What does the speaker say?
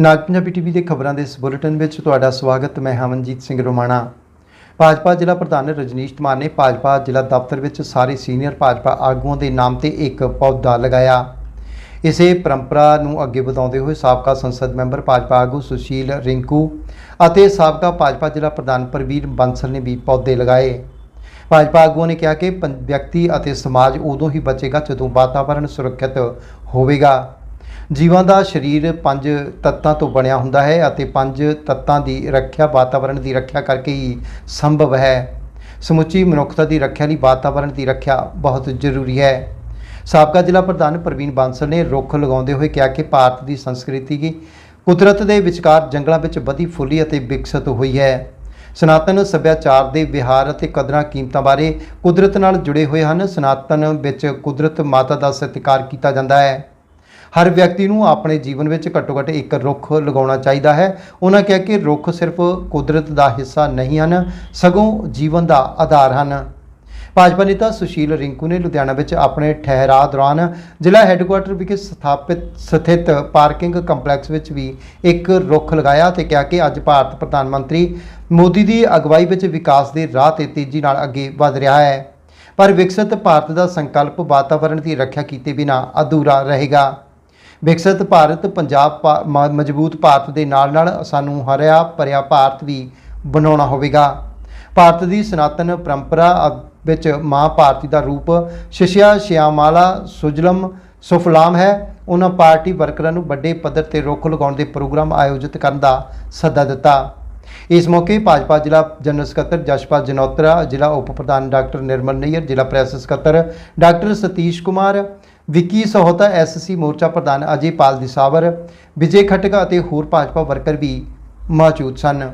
ਨਾਗ ਪੰਜਾਬੀ ਟੀਵੀ ਦੇ ਖਬਰਾਂ ਦੇ ਇਸ ਬੁਲੇਟਿਨ ਵਿੱਚ ਤੁਹਾਡਾ ਸਵਾਗਤ, ਮੈਂ ਹਮਨਜੀਤ ਸਿੰਘ ਰੋਮਾਣਾ। ਭਾਜਪਾ ਜ਼ਿਲ੍ਹਾ ਪ੍ਰਧਾਨ ਰਜਨੀਸ਼ ਕੁਮਾਰ ਨੇ ਭਾਜਪਾ ਜ਼ਿਲ੍ਹਾ ਦਫ਼ਤਰ ਵਿੱਚ ਸਾਰੇ ਸੀਨੀਅਰ ਭਾਜਪਾ ਆਗੂਆਂ ਦੇ ਨਾਮ ਤੇ ਇੱਕ ਪੌਦਾ ਲਗਾਇਆ। ਇਸੇ ਪਰੰਪਰਾ ਨੂੰ ਅੱਗੇ ਵਧਾਉਂਦੇ ਹੋਏ ਸਾਬਕਾ ਸੰਸਦ ਮੈਂਬਰ ਭਾਜਪਾ ਆਗੂ ਸੁਸ਼ੀਲ ਰਿੰਕੂ ਅਤੇ ਸਾਬਕਾ ਭਾਜਪਾ ਜ਼ਿਲ੍ਹਾ ਪ੍ਰਧਾਨ ਪ੍ਰਵੀਰ ਬੰਸਲ ਨੇ ਵੀ ਪੌਦੇ ਲਗਾਏ। ਭਾਜਪਾ ਆਗੂਆਂ ਨੇ ਕਿਹਾ ਕਿ ਪੰ- ਵਿਅਕਤੀ ਅਤੇ ਸਮਾਜ ਉਦੋਂ ਹੀ ਬਚੇਗਾ ਜਦੋਂ ਵਾਤਾਵਰਣ ਸੁਰੱਖਿਅਤ ਹੋਵੇਗਾ। ਜੀਵਾਂ ਦਾ ਸਰੀਰ ਪੰਜ ਤੱਤਾਂ ਤੋਂ ਬਣਿਆ ਹੁੰਦਾ ਹੈ ਅਤੇ ਪੰਜ ਤੱਤਾਂ ਦੀ ਰੱਖਿਆ, ਵਾਤਾਵਰਣ ਦੀ ਰੱਖਿਆ ਕਰਕੇ ਹੀ ਸੰਭਵ ਹੈ। ਸਮੁੱਚੀ ਮਨੁੱਖਤਾ ਦੀ ਰੱਖਿਆ ਲਈ ਵਾਤਾਵਰਣ ਦੀ ਰੱਖਿਆ ਬਹੁਤ ਜ਼ਰੂਰੀ ਹੈ। ਸਾਬਕਾ ਜ਼ਿਲ੍ਹਾ ਪ੍ਰਧਾਨ ਪ੍ਰਵੀਨ ਬਾਂਸਲ ਨੇ ਰੁੱਖ ਲਗਾਉਂਦੇ ਹੋਏ ਕਿਹਾ ਕਿ ਭਾਰਤ ਦੀ ਸੰਸਕ੍ਰਿਤੀ ਕੀ ਕੁਦਰਤ ਦੇ ਵਿਚਕਾਰ ਜੰਗਲਾਂ ਵਿੱਚ ਵਧੀ ਫੁੱਲੀ ਅਤੇ ਵਿਕਸਿਤ ਹੋਈ ਹੈ। ਸਨਾਤਨ ਸੱਭਿਆਚਾਰ ਦੇ ਵਿਹਾਰ ਅਤੇ ਕਦਰਾਂ ਕੀਮਤਾਂ ਬਾਰੇ ਕੁਦਰਤ ਨਾਲ ਜੁੜੇ ਹੋਏ ਹਨ। ਸਨਾਤਨ ਵਿੱਚ ਕੁਦਰਤ ਮਾਤਾ ਦਾ ਸਤਿਕਾਰ ਕੀਤਾ ਜਾਂਦਾ ਹੈ। ਹਰ ਵਿਅਕਤੀ ਨੂੰ ਆਪਣੇ ਜੀਵਨ ਵਿੱਚ ਘੱਟੋ-ਘੱਟ ਇੱਕ ਰੁੱਖ ਲਗਾਉਣਾ ਚਾਹੀਦਾ ਹੈ। ਉਹਨਾਂ ਕਿਹਾ ਕਿ ਰੁੱਖ ਸਿਰਫ ਕੁਦਰਤ ਦਾ ਹਿੱਸਾ ਨਹੀਂ ਹਨ, ਸਗੋਂ ਜੀਵਨ ਦਾ ਆਧਾਰ ਹਨ। ਭਾਜਪਾ ਨੇਤਾ ਸੁਸ਼ੀਲ ਰਿੰਕੂ ਨੇ ਲੁਧਿਆਣਾ ਵਿੱਚ ਆਪਣੇ ਠਹਿਰਾਅ ਦੌਰਾਨ ਜ਼ਿਲ੍ਹਾ ਹੈੱਡਕੁਆਰਟਰ ਵਿਖੇ ਸਥਾਪਿਤ ਸਥਿਤ ਪਾਰਕਿੰਗ ਕੰਪਲੈਕਸ ਵਿੱਚ ਵੀ ਇੱਕ ਰੁੱਖ ਲਗਾਇਆ ਤੇ ਕਿਹਾ ਕਿ ਅੱਜ ਭਾਰਤ ਪ੍ਰਧਾਨ ਮੰਤਰੀ ਮੋਦੀ ਦੀ ਅਗਵਾਈ ਵਿੱਚ ਵਿਕਾਸ ਦੇ ਰਾਹ ਤੇ ਤੇਜ਼ੀ ਨਾਲ ਅੱਗੇ ਵਧ ਰਿਹਾ ਹੈ। ਪਰ ਵਿਕਸਿਤ ਭਾਰਤ ਦਾ ਸੰਕਲਪ ਵਾਤਾਵਰਣ ਦੀ ਰੱਖਿਆ ਕੀਤੇ ਬਿਨਾਂ ਅਧੂਰਾ ਰਹੇਗਾ। ਵਿਕਸਿਤ ਭਾਰਤ, ਪੰਜਾਬ ਭਾ- ਮਜ਼ਬੂਤ ਭਾਰਤ ਦੇ ਨਾਲ ਨਾਲ ਸਾਨੂੰ ਹਰਿਆ ਭਰਿਆ ਭਾਰਤ ਵੀ ਬਣਾਉਣਾ ਹੋਵੇਗਾ। ਭਾਰਤ ਦੀ ਸਨਾਤਨ ਪਰੰਪਰਾ ਵਿੱਚ ਮਾਂ ਭਾਰਤੀ ਦਾ ਰੂਪ ਸ਼ਿਸ਼ਿਆ ਸ਼ਿਆਮਾਲਾ ਸੁਜਲਮ ਸੁਫਲਾਮ ਹੈ। ਉਹਨਾਂ ਪਾਰਟੀ ਵਰਕਰਾਂ ਨੂੰ ਵੱਡੇ ਪੱਧਰ ਤੇ ਰੋਕ ਲਗਾਉਣ ਦੇ ਪ੍ਰੋਗਰਾਮ ਆਯੋਜਿਤ ਕਰਨ ਦਾ ਸੱਦਾ ਦਿੱਤਾ। ਇਸ ਮੌਕੇ ਭਾਜਪਾ ਜ਼ਿਲ੍ਹਾ ਜਨਰਲ ਸਕੱਤਰ ਜਸ਼ਪਾਲ ਜਨੋਤਰਾ, ਜ਼ਿਲ੍ਹਾ ਉਪ ਪ੍ਰਧਾਨ ਡਾਕਟਰ ਨਿਰਮਲ ਨਈਅਰ, ਜ਼ਿਲ੍ਹਾ ਪ੍ਰੈਸ ਸਕੱਤਰ ਡਾਕਟਰ ਸਤੀਸ਼ ਕੁਮਾਰ ਵਿੱਕੀ ਸਹੋਤਾ ਐਸਸੀ ਮੋਰਚਾ ਪ੍ਰਧਾਨ ਅਜੇ ਪਾਲ ਦਿਸਾਵਰ ਵਿਜੇ ਖਟਕਾ ਅਤੇ ਹੋਰ ਭਾਜਪਾ ਵਰਕਰ ਵੀ ਮੌਜੂਦ ਸਨ।